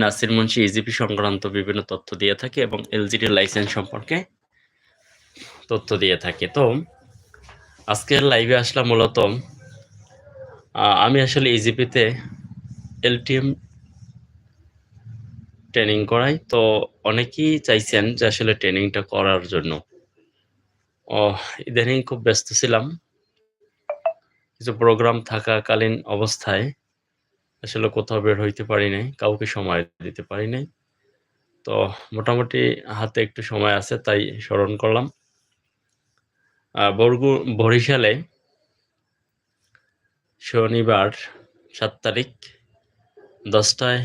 Nasir Munshi e-GP সংক্রান্ত বিভিন্ন তথ্য দিয়ে থাকে এবং এলজিডির লাইসেন্স সম্পর্কে তথ্য দিয়ে থাকে। তো আজকের লাইভে আসলাম মূলত আমি আসলে ইজিপিতে এলটিএম ট্রেনিং করাই। তো অনেকেই চাইছেন যে আসলে ট্রেনিংটা করার জন্য। ও ইদানিং খুব ব্যস্ত ছিলাম। কিছু প্রোগ্রাম থাকাকালীন অবস্থায় আসলে কোথাও বের হইতে পারি নাই, কাউকে সময় দিতে পারি নাই। তো মোটামুটি হাতে একটু সময় আছে, তাই স্মরণ করলাম। বরগু, বরিশালে শনিবার সাত তারিখ দশটায়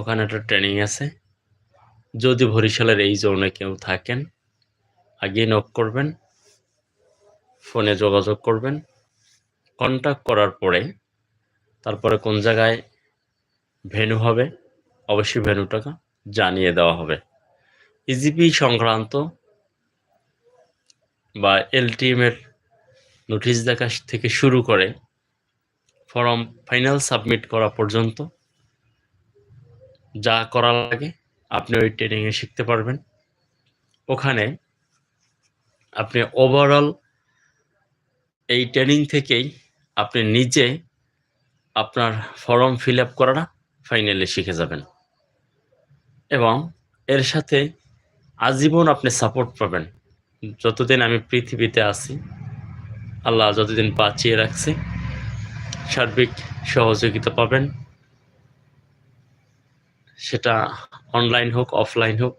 ওখানে একটা ট্রেনিং আছে। যদি বরিশালের এই জোনে কেউ থাকেন, আগে নক করবেন, ফোনে যোগাযোগ করবেন। কন্ট্যাক্ট করার পরে তারপরে কোন জায়গায় ভেনু হবে? অবশ্যই ভেনুটাকে জানিয়ে দেওয়া হবে। ইজিপি সংক্রান্ত বা এলটিএমের নোটিশ দেখা থেকে শুরু করে ফর্ম ফাইনাল সাবমিট করা পর্যন্ত যা করা লাগে আপনি ওই ট্রেনিংয়ে শিখতে পারবেন। ওখানে আপনি ওভারঅল এই ট্রেনিং থেকেই আপনি নিজে আপনার ফর্ম ফিল আপ করাটা ফাইনালি শিখে যাবেন। এবং এর সাথে আজীবন আপনি সাপোর্ট পাবেন। যতদিন আমি পৃথিবীতে আছি, আল্লাহ যতদিন বাঁচিয়ে রাখছে, সার্বিক সহযোগিতা পাবেন। সেটা অনলাইন হোক অফলাইন হোক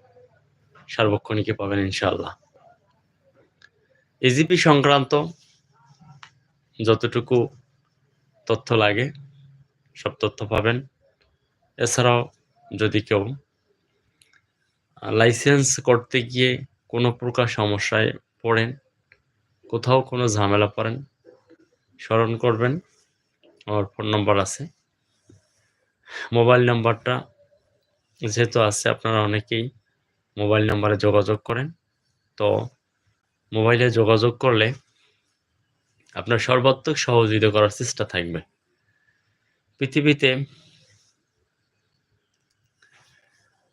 সার্বক্ষণিকে পাবেন ইনশাল্লাহ এজিপি সংক্রান্ত যতটুকু তথ্য লাগে সব তথ্য পাবেন। এছাড়াও যদি কেউ লাইসেন্স করতে গিয়ে কোনো প্রকার সমস্যায় পড়েন, কোথাও কোনো ঝামেলা পড়েন, স্মরণ করবেন। আমার ফোন নম্বর আছে। মোবাইল নাম্বারটা যেহেতু আছে, আপনারা অনেকেই মোবাইল নাম্বারে যোগাযোগ করেন। তো মোবাইলে যোগাযোগ করলে আপনার সর্বাত্মক সহযোগিতা করার চেষ্টা থাকবে। পৃথিবীতে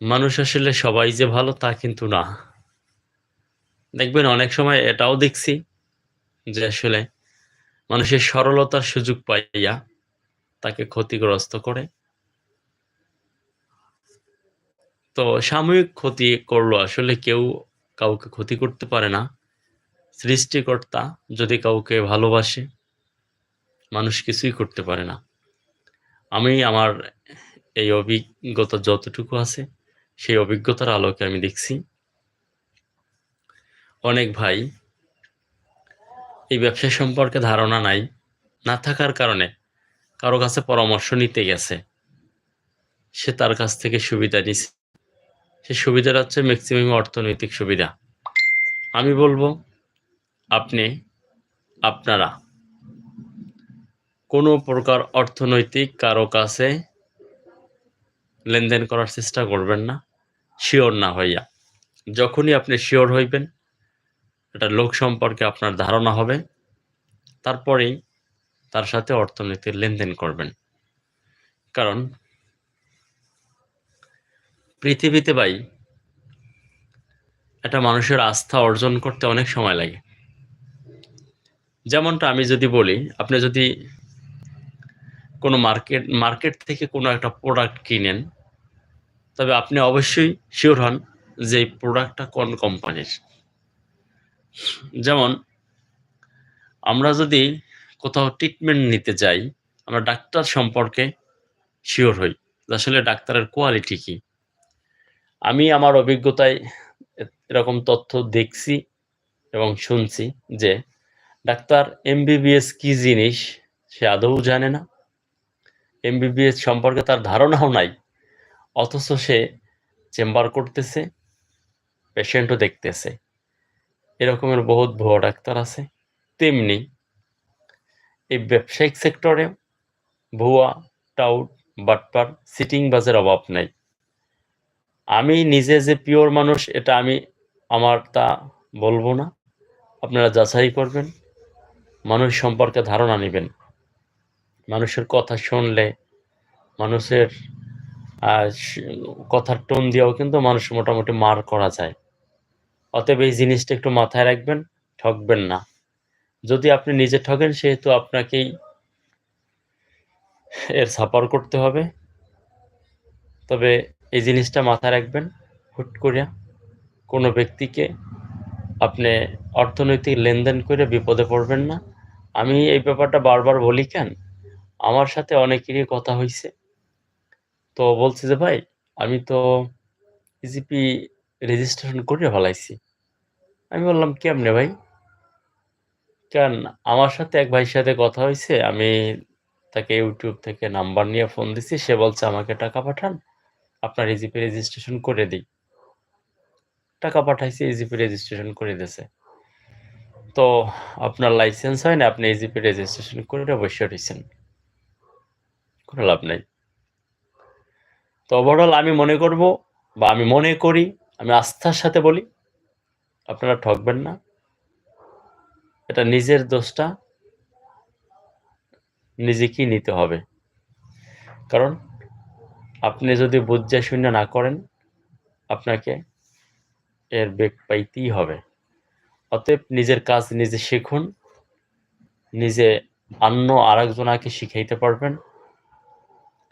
মানুষ আসলে সবাই যে ভালো তা কিন্তু না। দেখবেন অনেক সময় এটাও দেখছি যে আসলে মানুষের সরলতার সুযোগ পাইয়া তাকে ক্ষতিগ্রস্ত করে। তো সাময়িক ক্ষতি করল আসলে কেউ কাউকে ক্ষতি করতে পারে না। সৃষ্টিকর্তা যদি কাউকে ভালোবাসে, মানুষ কিছুই করতে পারে না। আমি আমার এই অভিজ্ঞতা যতটুকু আছে, সেই অভিজ্ঞতার আলোকে আমি দেখছি। অনেক ভাই এই ব্যবসা সম্পর্কে ধারণা নাই, না থাকার কারণে কারও কাছে পরামর্শ নিতে গেছে। সে তার কাছ থেকে সুবিধা নিছে। সে সুবিধাটা হচ্ছে ম্যাক্সিমাম অর্থনৈতিক সুবিধা। আমি বলব, আপনি, আপনারা কোনো প্রকার অর্থনৈতিক কারও কাছে লেনদেন করার চেষ্টা করবেন না, শিওর না হইয়া। যখনই আপনি শিওর হইবেন, এটা লোক সম্পর্কে আপনার ধারণা হবে, তারপরেই তার সাথে অর্থনীতির লেনদেন করবেন। কারণ পৃথিবীতে ভাই একটা মানুষের আস্থা অর্জন করতে অনেক সময় লাগে। যেমনটা আমি যদি বলি, আপনি যদি কোনো মার্কেট মার্কেট থেকে কোনো একটা প্রোডাক্ট কিনেন, তবে আপনি অবশ্যই শিওর হন যে এই প্রোডাক্টটা কোন কোম্পানির যেমন, আমরা যদি কোথাও ট্রিটমেন্ট নিতে যাই, আমরা ডাক্তার সম্পর্কে শিওর হই আসলে ডাক্তারের কোয়ালিটি কি। আমি আমার অভিজ্ঞতায় এরকম তথ্য দেখছি এবং শুনছি যে, ডাক্তার এমবিবিএস কি জিনিস সে আদৌ জানে না। এমবিবিএস সম্পর্কে তার ধারণাও নাই। অথচ সে চেম্বার করতেছে, পেশেন্টও দেখতেছে। এরকমের বহুত ভুয়া ডাক্তার আছে, তেমনি এই ব্যবসায়িক সেক্টরে ভুয়া, টাউট, বাটপার, সিটিং বাজের অভাব নাই। আমি নিজে যে পিওর মানুষ, এটা আমি আমার তা বলব না। আপনারা যাচাই করবেন, মানুষ সম্পর্কে ধারণা নেবেন। মানুষের কথা শুনলে, মানুষের কথার টোন দিয়েও কিন্তু মানুষ মোটামুটি মার করা যায়। অতএব এই জিনিসটা একটু মাথায় রাখবেন, ঠকবেন না। যদি আপনি নিজে ঠকেন, সেহেতু আপনাকেই এর সাপার করতে হবে। তবে এই জিনিসটা মাথায় রাখবেন, হুট করিয়া কোনো ব্যক্তিকে আপনি অর্থনৈতিক লেনদেন করে বিপদে পড়বেন না। আমি এই ব্যাপারটা বারবার বলি কেন? আমার সাথে অনেকেরই কথা হয়েছে তো বলছে যে, ভাই, আমি তো ইজিপি রেজিস্ট্রেশন করে ফেলাইছি। আমি বললাম, কেমনে ভাই? কেন আমার সাথে এক ভাইয়ের সাথে কথা হয়েছে আমি তাকে ইউটিউব থেকে নাম্বার নিয়ে ফোন দিছি, সে বলছে, আমাকে টাকা পাঠান, আপনার ইজিপি রেজিস্ট্রেশন করে দিই। টাকা পাঠাইছে ইজিপি রেজিস্ট্রেশন করে দিয়েছে তো আপনার লাইসেন্স হয় না, আপনি ইজিপি রেজিস্ট্রেশন করে বসে রয়েছেন কোনো লাভ নাই। তো ওভারঅল আমি মনে করব বা আমি মনে করি, আমি আস্থার সাথে বলি, আপনারা ঠকবেন না। এটা নিজের দোষটা, নিজেকেই নিতে হবে। কারণ আপনি যদি বুঝে শূন্য না করেন, আপনাকে এর বেগ পাইতেই হবে। অতএব নিজের কাজ নিজে শিখুন, নিজে অন্য আরেকজনাকে শিখাইতে পারবেন।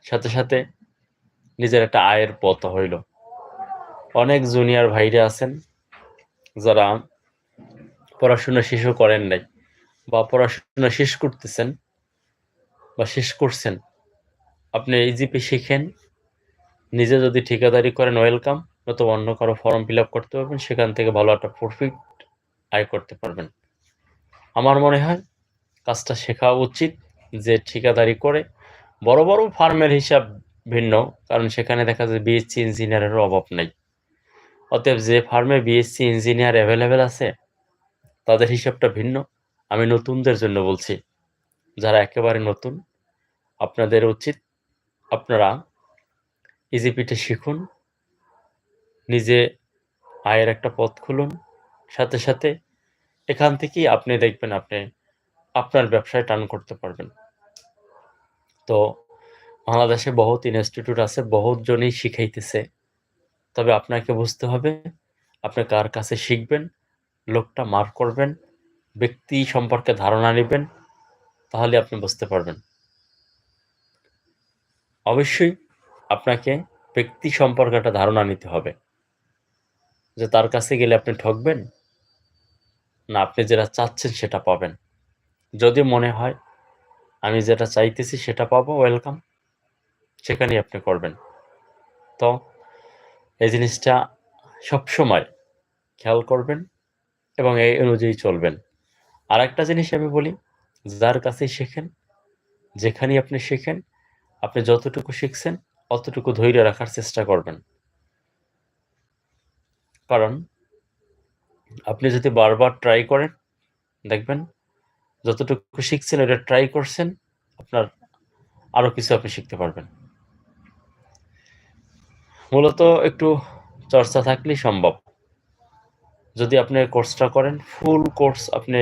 সাথে সাথে নিজের একটা আয়ের পথ হইল। অনেক জুনিয়র ভাইরা আছেন যারা পড়াশোনা শেষও করেন নাই বা পড়াশোনা শেষ করতেছেন বা শেষ করছেন। আপনি ইজিপি শিখেন, নিজে যদি ঠিকাদারি করেন ওয়েলকাম নতুবা অন্য কারও ফর্ম ফিল আপ করতে পারবেন, সেখান থেকে ভালো একটা প্রফিট আয় করতে পারবেন। আমার মনে হয় কাজটা শেখা উচিত, যে ঠিকাদারি করে বড় বড় ফার্মের হিসাব ভিন্ন, কারণ সেখানে দেখা যায় বিএসসি ইঞ্জিনিয়ারেরও অভাব নেই। অতএব যে ফার্মে বিএসসি ইঞ্জিনিয়ার অ্যাভেলেবেল আছে, তাদের হিসাবটা ভিন্ন। আমি নতুনদের জন্য বলছি, যারা একেবারে নতুন, আপনাদের উচিত আপনারা ইজিপিটে শিখুন, নিজে আয়ের একটা পথ খুলুন। সাথে সাথে এখান থেকেই আপনি দেখবেন আপনি আপনার ব্যবসায় টান করতে পারবেন। তো বাংলাদেশে বহুত ইনস্টিটিউট আছে, বহুত জনই শিখাইতেছে। তবে আপনাকে বুঝতে হবে, আপনি কার কাছে শিখবেন, লোকটা মার করবেন, ব্যক্তি সম্পর্কে ধারণা নেবেন, তাহলে আপনি বুঝতে পারবেন। অবশ্যই আপনাকে ব্যক্তি সম্পর্কে একটা ধারণা নিতে হবে, যে তার কাছে গেলে আপনি ঠকবেন, না আপনি যেটা চাচ্ছেন সেটা পাবেন। যদি মনে হয় আমি যেটা চাইতেছি সেটা পাবো ওয়েলকাম সেখানেই আপনি করবেন। তো এই জিনিসটা সবসময় খেয়াল করবেন এবং এই অনুযায়ী চলবেন। আর একটা জিনিস আমি বলি, যার কাছে শেখেন, যেখানেই আপনি শেখেন, আপনি যতটুকু শিখছেন, অতটুকু ধৈর্য রাখার চেষ্টা করবেন। কারণ আপনি যদি বারবার ট্রাই করেন, দেখবেন যতটুকু শিখছেন ওটা ট্রাই করছেন, আপনার আরও কিছু আপনি শিখতে পারবেন। মূলত একটু চর্চা থাকলেই সম্ভব। যদি আপনি কোর্সটা করেন ফুল কোর্স আপনি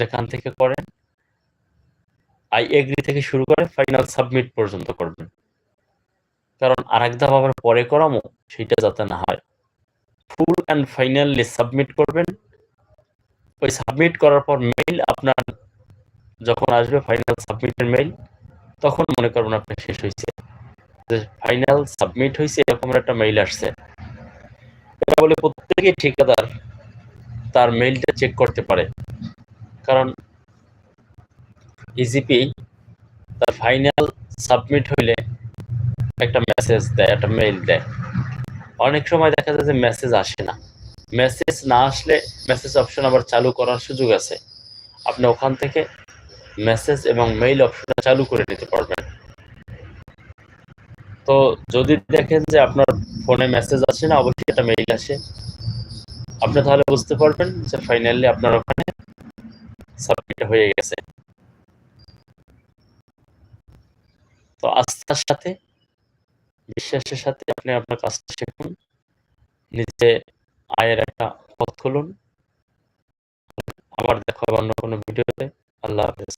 যেখান থেকে করেন আই এগ্রি থেকে শুরু করে ফাইনাল সাবমিট পর্যন্ত করবেন। কারণ আরেক ধাপ আবার পরে করামো, সেটা যাতে না হয়। ফুল অ্যান্ড ফাইনালি সাবমিট করবেন ওই সাবমিট করার পর মেইল আপনার যখন আসবে ফাইনাল সাবমিটের মেইল তখন মনে করবেন আপনার শেষ হয়েছে যে ফাইনাল সাবমিট হয়েছে এরকম একটা মেইল আসছে। এটা বলে প্রত্যেকেই ঠিকাদার তার মেইলটা চেক করতে পারে। কারণ ইজিপি তার ফাইনাল সাবমিট হইলে একটা মেসেজ দেয়, একটা মেইল দেয়। অনেক সময় দেখা যায় যে মেসেজ আসে না। মেসেজ না আসলে মেসেজ অপশন আবার চালু করার সুযোগ আছে। আপনি ওখান থেকে মেসেজ এবং মেইল অপশন চালু করে নিতে পারবেন। তো যদি দেখেন যে আপনার ফোনে মেসেজ আসে না, অবশ্যই একটা মেইল আসে। আপনি তাহলে বুঝতে পারবেন যে ফাইনালি আপনার ওখানে সাবমিট হয়ে গেছে। তো আস্থার সাথে, বিশ্বাসের সাথে আপনি আপনার কাজটা শিখুন। নিজে আয়ের একটা পথ খুলুন। আবার দেখা হবে অন্য কোনো ভিডিওতে। আল্লাহ হাফেজ।